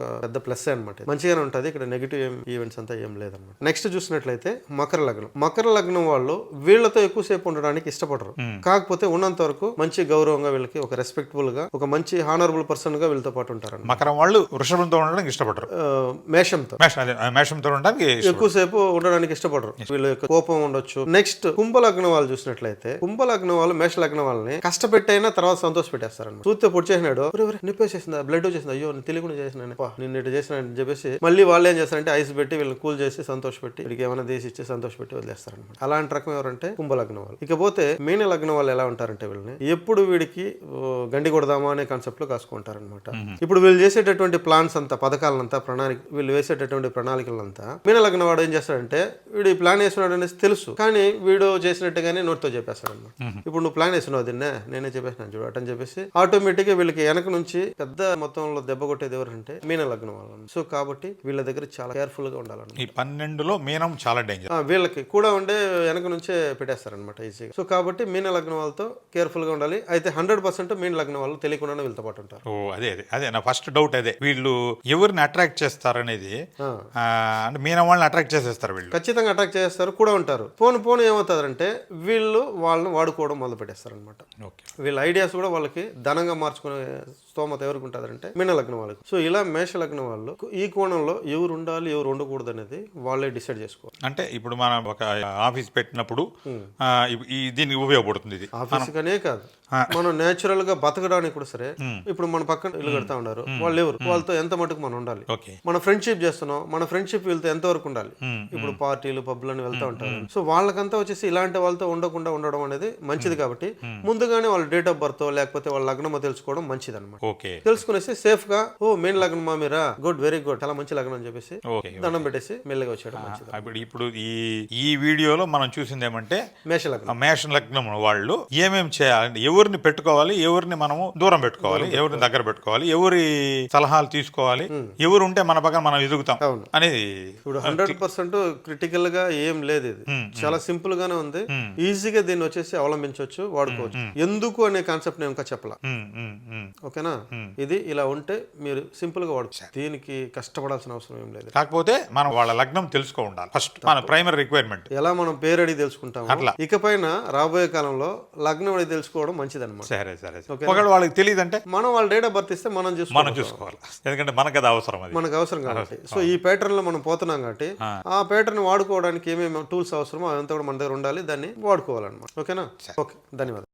ఒక పెద్ద ప్లస్ అనమాట మంచిగానే ఉంటుంది. ఇక్కడ నెగిటివ్ ఈవెంట్స్ అంతా ఏం లేదన్నమాట. నెక్స్ట్ చూసినట్లయితే మకర లగ్నం. మకర లగ్నం వాళ్ళు వీళ్ళతో ఎక్కువసేపు ఉండడానికి ఇష్టపడరు. కాకపోతే ఉన్నంత వరకు మంచి గౌరవంగా వీళ్ళకి ఒక రెస్పెక్టబుల్గా ఒక మంచి హానరబుల్ పర్సన్గా వీళ్ళతో పాటు ఉంటారు మకరం వాళ్ళు వృషభంతో ఉండడానికి ఇష్టపడరు. మేషంతో. మేషంతో ఉండడానికి. ఎక్కువసేపు ఉండడానికి ఇష్టపడరు. వీళ్ళ యొక్క కోపం ఉండొచ్చు. నెక్స్ట్ కుంభలగ్నం వాళ్ళు చూసినట్లయితే కుంభలగ్నం వాళ్ళు మేష లగ్నం వాళ్ళని కష్టపెట్టైనా తర్వాత సంతోష పెట్టేస్తారు చూస్తే పొడి చేసినాడు. "ఒరే, ఒరే, నొప్పి వచ్చేసిందా? బ్లడ్ వచ్చేసింది? అయ్యో తెలియకుండా చేసిన నేను ఇటు చేసిన అని చెప్పేసి మళ్ళీ వాళ్ళు ఏం చేస్తారంటే ఐస్ పెట్టి వీళ్ళని కూల్ చేసి సంతోష పెట్టి వీడికి ఏమైనా తీసి ఇచ్చి సంతోష పెట్టి వదిలేస్తారనమాట అలాంటి రకం ఎవరంటే కుంభలగ్నం వాళ్ళు. ఇకపోతే మీన లగ్నం వాళ్ళు ఎలా ఉంటారంటే వీళ్ళని ఎప్పుడు వీడికి గండి కొడదామా అనే కాన్సెప్ట్లో కాసుకుంటారనమాట ఇప్పుడు వీళ్ళు చేసేటటువంటి ప్లాన్స్ అంతా పథకాలంతా ప్రణాళిక వీళ్ళు వేసేటటువంటి ప్రణాళికలంతా మీన లగ్నం వాడు ఏం చేస్తాడంటే వీడు ఈ ప్లాన్ వేస్తున్నాడు అనేసి తెలుసు. కానీ వీడు చేసినట్టుగానే నోటితో చెప్పేస్తాడు అనమాట ఇప్పుడు నువ్వు ప్లాన్ వేస్తున్నావు దీన్నే నేనే చెప్పేసినాను చూడు అటని చెప్పేసి ఆటోమేటిక్గా వీళ్ళకి వెనక నుంచి పెద్ద మొత్తంలో దెబ్బ కొట్టేది ఎవరంటే మీన లగ్నం వాళ్ళు సో కాబట్టి వీళ్ళ దగ్గర చాలా కేర్ఫుల్గా ఉండాలన్నమాట. ఈ పన్నెండులో మీనం చాలా డేంజర్ వీళ్ళకి కూడా ఉండే వెనక నుంచే పెట్టేస్తారనమాట ఈజీగా. సో కాబట్టి మీన లగ్నం వాళ్ళతో కేర్ఫుల్గా ఉండాలి. అయితే హండ్రెడ్ పర్సెంట్ మీన లగ్నం వాళ్ళు తెలియకుండానే వీళ్ళతో పాటు ఉంటారు. ఓ అదే అదే అదే. నా ఫస్ట్ డౌట్ అదే. వీళ్ళు ఎవరిని అట్రాక్ట్ చేస్తారనేది అంటే మీనం వాళ్ళని అట్రాక్ట్ చేసేస్తారు వీళ్ళు. ఖచ్చితంగా అటాక్ చేస్తారు కూడా ఉంటారు. పోను పోను ఏమవుతుందంటే వీళ్ళు వాళ్ళని వాడుకోవడం మొదలు పెట్టేస్తారు అనమాట ఓకే. వీళ్ళ ఐడియాస్ కూడా వాళ్ళకి ధనంగా మార్చుకునే స్తోమత ఎవరికి ఉంటుందంటే మీన లగ్నం వాళ్ళకి సో ఇలా మేష లగ్నం వాళ్ళు ఈ కోణంలో ఎవరు ఉండాలి ఎవరు ఉండకూడదు అనేది వాళ్ళే డిసైడ్ చేసుకోవాలి. అంటే ఇప్పుడు మనం ఒక ఆఫీస్ పెట్టినప్పుడు దీనికి ఉపయోగపడుతుంది ఇది. ఆఫీస్ కనే కాదు. మనం నేచురల్గా బతకడానికి కూడా సరే ఇప్పుడు మన పక్కన ఇల్లు కడతా ఉన్నారు. వాళ్ళు ఎవరు వాళ్ళతో ఎంత మటుకు మనం ఉండాలి? మన ఫ్రెండ్షిప్ చేస్తున్నాం. మన ఫ్రెండ్షిప్ వీళ్ళతో ఎంత వరకు ఉండాలి? ఇప్పుడు పార్టీలు పబ్లు అని వెళ్తా ఉంటారు. సో వాళ్ళకంతా వచ్చేసి ఇలాంటి వాళ్ళతో ఉండకుండా ఉండడం అనేది మంచిది కాబట్టి ముందుగానే వాళ్ళ డేట్ ఆఫ్ బర్త్ లేకపోతే వాళ్ళ లగ్నమో తెలుసుకోవడం మంచిది అనమాట తెలుసుకునేసి సేఫ్గా ఓ మెయిన్ లగ్నమా మీరా? గుడ్ వెరీ గుడ్ చాలా మంచి లగ్నం అని చెప్పేసి దండం పెట్టేసి మెల్లగా వచ్చాడు మంచిది. ఇప్పుడు ఈ ఈ వీడియోలో మనం చూసింది ఏమంటే మేష లగ్నం మేషం లగ్నం వాళ్ళు ఏమేమి చేయాలి? ఎవరిని పెట్టుకోవాలి ఎవరిని మనము దూరం పెట్టుకోవాలి ఎవరిని దగ్గర పెట్టుకోవాలి ఎవరి సలహాలు తీసుకోవాలి ఎవరు ఉంటే మన పక్కన మనం ఎదుగుతాం. అనేది ఇప్పుడు హండ్రెడ్ పర్సెంట్ క్రిటికల్గా ఏం లేదు ఇది. చాలా సింపుల్ గానే ఉంది. ఈజీగా దీన్ని వచ్చేసి అవలంబించవచ్చు వాడుకోవచ్చు. ఎందుకు అనే కాన్సెప్ట్ నేను ఇంకా చెప్పలా. ఓకేనా? ఇది ఇలా ఉంటే మీరు సింపుల్గా వాడుకోవచ్చు దీనికి కష్టపడాల్సిన అవసరం ఏం లేదు. కాకపోతే మనం వాళ్ళ లగ్నం తెలుసుకో ఉండాలి. ఫస్ట్ మన ప్రైమరీ రిక్వైర్మెంట్ ఎలా మనం పేరు అడిగి తెలుసుకుంటాము అట్లా. ఇకపైన రాబోయే కాలంలో లగ్నం అడిగి తెలుసుకోవడం మంచిది అనమాట సరే సరే. ఒకవేళ వాళ్ళకి తెలియదంటే మనం వాళ్ళ డేట్ ఆఫ్ బర్త్ ఇస్తే మనం మనం చూసుకోవాలి. చూసుకోవాలి ఎందుకంటే మనకు అది అవసరం అది. మనకు అవసరం కాబట్టి. సో ఈ ప్యాటర్న్లో మనం పోతున్నాం కాబట్టి ఆ. ప్యాటర్న్ వాడుకోవడానికి ఏమేమి టూల్స్ అవసరమో అదంతా కూడా మన దగ్గర ఉండాలి. దాన్ని వాడుకోవాలన్నమాట. ఓకేనా? ఓకే ధన్యవాదాలు.